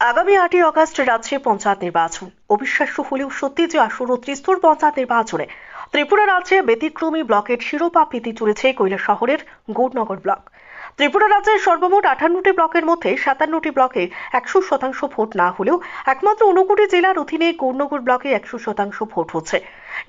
আগামী আটই অগস্ট রাজ্যে পঞ্চায়েত নির্বাচন। অবিশ্বাস্য হলেও সত্যি যে আসন্ন ত্রিস্তর পঞ্চায়েত নির্বাচনে ত্রিপুরা রাজ্যে ব্যতিক্রমী ব্লকের শিরোপা পেতে চলেছে কৈলা শহরের গৌরনগর ব্লক। ত্রিপুরা রাজ্যের সর্বমোট আঠান্নটি ব্লকের মধ্যে সাতান্নটি ব্লকে একশো শতাংশ ভোট না হলেও একমাত্র ঊনকোটি জেলার অধীনে গৌরনগর ব্লকে একশো শতাংশ ভোট হচ্ছে।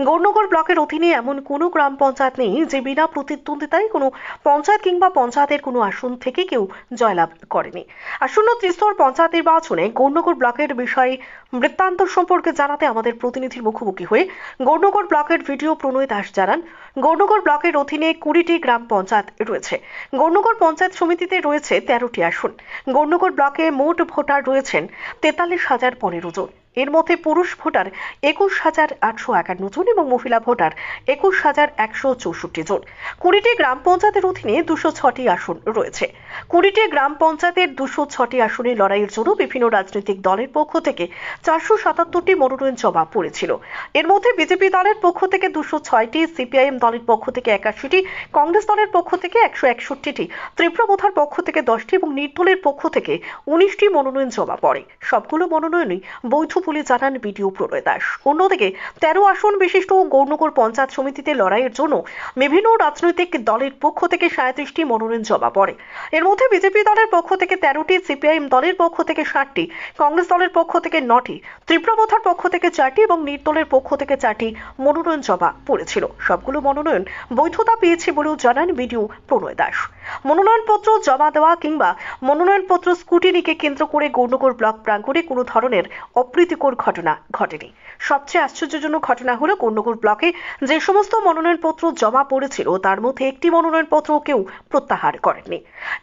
গৌরনগর ব্লকের অধীনে এমন কোনো গ্রাম পঞ্চায়েত নেই যে বিনা প্রতিদ্বন্দ্বিতায় কোনো পঞ্চায়েত কিংবা পঞ্চায়েতের কোনো আসন থেকে কেউ জয়লাভ করেনি। আসন্ন ত্রিস্তর পঞ্চায়েত নির্বাচনে গৌরনগর ব্লকের বিষয়ে বৃত্তান্ত সম্পর্কে জানাতে আমাদের প্রতিনিধির মুখোমুখি হয়ে গৌরনগর ব্লকের ভিডিও প্রণয় দাস জানান, গৌরনগর ব্লকের অধীনে কুড়িটি গ্রাম পঞ্চায়েত রয়েছে। গৌরনগর সমিতিতে রয়েছে তেরোটি আসন। গৌরনগর ব্লকে মোট ভোটার রয়েছেন তেতাল্লিশ হাজার পনেরো জন। এর মধ্যে পুরুষ ভোটার একুশ হাজার আটশো একান্ন জন এবং মহিলা ভোটার একুশ হাজার একশো চৌষট্টি জন। কুড়িটি গ্রাম পঞ্চায়েতের অধীনে দুশো ছটি আসন রয়েছে। কুড়িটি গ্রাম পঞ্চায়েতের দুশো ছটি আসনে লড়াইয়ের জন্য বিভিন্ন রাজনৈতিক দলের পক্ষ থেকে চারশো সাতাত্তরটি মনোনয়ন জমা পড়েছিল। এর মধ্যে বিজেপি দলের পক্ষ থেকে দুশো ছয়টি, সিপিআইএম দলের পক্ষ থেকে একাশিটি, কংগ্রেস দলের পক্ষ থেকে একশো একষট্টিটি ত্রিপুরাবোধার পক্ষ থেকে দশটি এবং নির্দলের পক্ষ থেকে উনিশটি মনোনয়ন জমা পড়ে। সবগুলো মনোনয়নই বৈধ বলে জানান বিডিও প্রণয় দাস। অন্যদিকে তেরো আসন বিশিষ্ট গৌরনগর পঞ্চায়েত সমিতিতে লড়াইয়ের জন্য বিভিন্ন রাজনৈতিক দলের পক্ষ থেকে সাঁত্রিশটি মনোনয়ন জমা পড়ে। এর মধ্যে বিজেপি দলের পক্ষ থেকে তেরোটি, সিপিআইএম দলের পক্ষ থেকে ষাটটি, কংগ্রেস দলের পক্ষ থেকে নটি ত্রিপুরাবোধার পক্ষ থেকে চারটি এবং নির্দলের পক্ষ থেকে চারটি মনোনয়ন জমা পড়েছিল। সবগুলো মনোনয়ন বৈধতা পেয়েছে বলেও জানান বিডিও প্রণয় দাস। মনোনয়নপত্র জমা দেওয়া কিংবা মনোনয়নপত্র স্কুটিনিকে কেন্দ্র করে গৌরনগর ব্লক প্রাঙ্গণে কোনো ধরনের অপ্রীতিকর ঘটনা ঘটেনি। সবচেয়ে আশ্চর্যজনক ঘটনা হলো গৌরনগর ব্লকে যে সমস্ত মনোনয়নপত্র জমা পড়েছিল, তার মধ্যে একটি মনোনয়নপত্র কেউ প্রত্যাহার করেননি।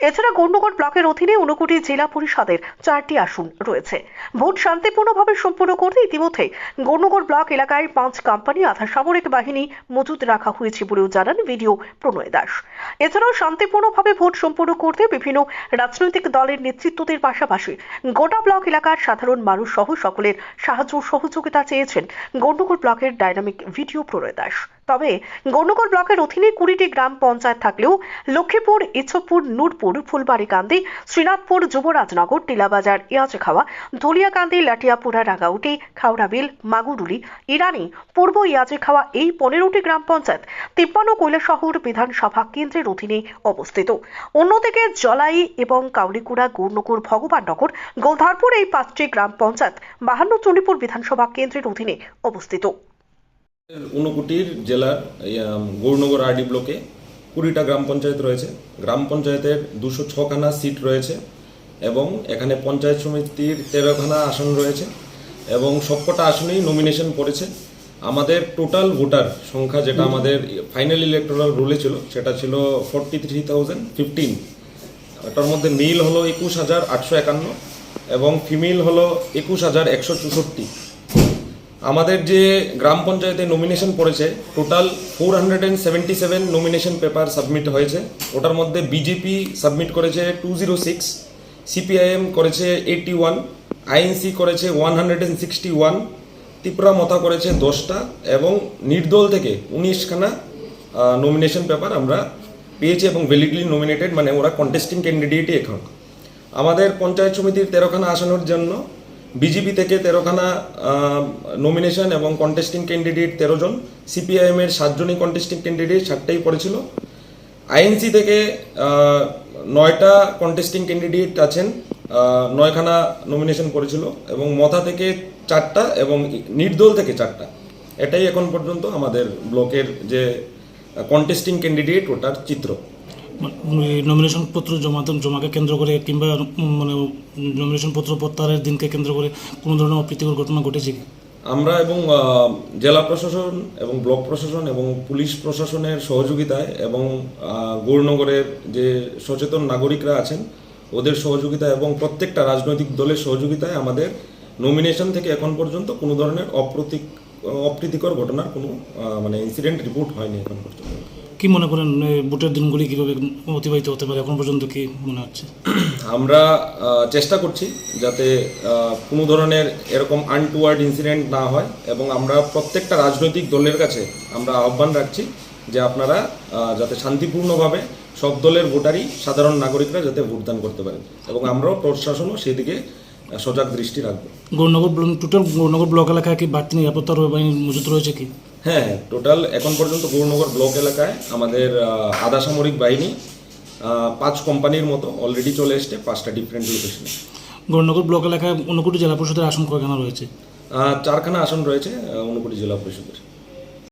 এছাড়া গৌরনগর ব্লকের অধীনে ঊনকোটি জেলা পরিষদের চারটি আসন রয়েছে। ভোট শান্তিপূর্ণভাবে সম্পন্ন করতে ইতিমধ্যে গৌরনগর ব্লক এলাকায় পাঁচ কোম্পানি, আধা সামরিক বাহিনী মজুত রাখা হয়েছে বলেও জানান ভিডিও প্রণয় দাস। এছাড়াও শান্তিপূর্ণভাবে ভোট সম্পন্ন করতে বিভিন্ন রাজনৈতিক দলের নেতৃত্বদের পাশাপাশি গোটা ব্লক এলাকার সাধারণ মানুষ সহ সকলের সাহায্য সহযোগিতা চেয়েছেন গৌরনগর ব্লকের ডায়নামিক ভিডিও প্রণয় দাস। তবে গৌরনগর ব্লকের অধীনে কুড়িটি গ্রাম পঞ্চায়েত থাকলেও লক্ষ্মীপুর ইচ্ছপুর নূরপুর, ফুলবাড়িকান্দি, শ্রীনাথপুর, যুবরাজনগর, টিলাবাজার ইয়াচখাওয়া ধলিয়াকান্দি লাটিয়াপুরা রাগাউটি খাওড়াবিল, মাগুরুলি, ইরানি, পূর্ব ইয়াচেখাওয়া এই পনেরোটি গ্রাম পঞ্চায়েত তিপ্পান্ন কৈলাসহর বিধানসভা কেন্দ্রের অধীনে অবস্থিত। অন্যদিকে জলাই এবং কাউলিকুড়া গৌরনগর ভগবাননগর গোলধারপুর এই পাঁচটি গ্রাম পঞ্চায়েত বাহান্ন চণ্ডীপুর বিধানসভা কেন্দ্রের অধীনে অবস্থিত। ঊনকোটির জেলার গৌরনগর আরডি ব্লকে কুড়িটা গ্রাম পঞ্চায়েত রয়েছে। গ্রাম পঞ্চায়েতের দুশো ছখানা সিট রয়েছে এবং এখানে পঞ্চায়েত সমিতির তেরোখানা আসন রয়েছে এবং সবকটা আসনেই নমিনেশন পড়েছে। আমাদের টোটাল ভোটার সংখ্যা যেটা আমাদের ফাইনাল ইলেকট্রাল রুলে ছিল সেটা ছিল ফর্টি থ্রি থাউজেন্ড ফিফটিন এটার মধ্যে মেল হলো একুশ হাজার আটশো একান্ন এবং ফিমেল হলো একুশ হাজার একশো চৌষট্টি। আমাদের যে গ্রাম পঞ্চায়েতে নমিনেশন পড়েছে total four hundred and seventy seven nomination paper submit হয়েছে। ওটার মধ্যে বিজেপি সাবমিট করেছে টু জিরো সিক্স সিপিআইএম করেছে এইটি ওয়ান আইএনসি করেছে one hundred and sixty one Tripura Motha করেছে দশটা, এবং নির্দল থেকে উনিশখানা নমিনেশন পেপার আমরা পেয়েছি এবং ভ্যালিডলি নমিনেটেড মানে ওরা কন্টেস্টিং ক্যান্ডিডেটই এখন। আমাদের পঞ্চায়েত সমিতির তেরোখানা আসনের জন্য বিজেপি থেকে তেরোখানা নমিনেশন এবং কন্টেস্টিং ক্যান্ডিডেট তেরো জন সিপিআইএম এর সাতজনই কন্টেস্টিং ক্যান্ডিডেট সাতটাই পড়েছিল। আইএনসি থেকে নয়টা কন্টেস্টিং ক্যান্ডিডেট আছেন নয়খানা নমিনেশন পড়েছিল এবং মথা থেকে চারটা এবং নির্দল থেকে চারটা। এটাই এখন পর্যন্ত আমাদের ব্লকের যে কন্টেস্টিং ক্যান্ডিডেট ওটার চিত্র। নমিনেশন পত্র জমা জমাকে কেন্দ্র করে কিংবা মানে নমিনেশন পত্র প্রত্যাহারের দিনকে কেন্দ্র করে কোনো ধরনের অপ্রীতিকর ঘটনা ঘটেছে আমরা এবং জেলা প্রশাসন এবং ব্লক প্রশাসন এবং পুলিশ প্রশাসনের সহযোগিতায় এবং গৌরনগরের যে সচেতন নাগরিকরা আছেন, ওদের সহযোগিতা এবং প্রত্যেকটা রাজনৈতিক দলের সহযোগিতায় আমাদের নমিনেশন থেকে এখন পর্যন্ত কোনো ধরনের অপ্রতীক, অপ্রীতিকর ঘটনার কোনো মানে ইনসিডেন্ট রিপোর্ট হয়নি এখন পর্যন্ত। কি মনে করেন ভোটের দিনগুলি কীভাবে অতিবাহিত হতে পারে? এখন পর্যন্ত কি মনে হচ্ছে? আমরা চেষ্টা করছি যাতে কোনো ধরনের এরকম আনটুয়ার্ড ইনসিডেন্ট না হয় এবং আমরা প্রত্যেকটা রাজনৈতিক দলের কাছে আমরা আহ্বান রাখছি যে আপনারা যাতে শান্তিপূর্ণভাবে সব দলের ভোটারই সাধারণ নাগরিকরা যাতে ভোটদান করতে পারেন এবং আমরাও প্রশাসনও সেদিকে সজাগ দৃষ্টি রাখব। গৌরনগর টোটাল গৌরনগর ব্লক এলাকায় কি বাড়তি নিরাপত্তা বাহিনী মজুত রয়েছে কি? হ্যাঁ টোটাল এখন পর্যন্ত গৌরনগর ব্লক এলাকায় আমাদের আধা সামরিক বাহিনী পাঁচ কোম্পানির মতো অলরেডি চলে এসছে পাঁচটা ডিফারেন্ট লোকেশনে গৌরনগর ব্লক এলাকায় ঊনকোটি জেলা পরিষদের আসন কয়খানা রয়েছে? চারখানা আসন রয়েছে ঊনকোটি জেলা পরিষদের।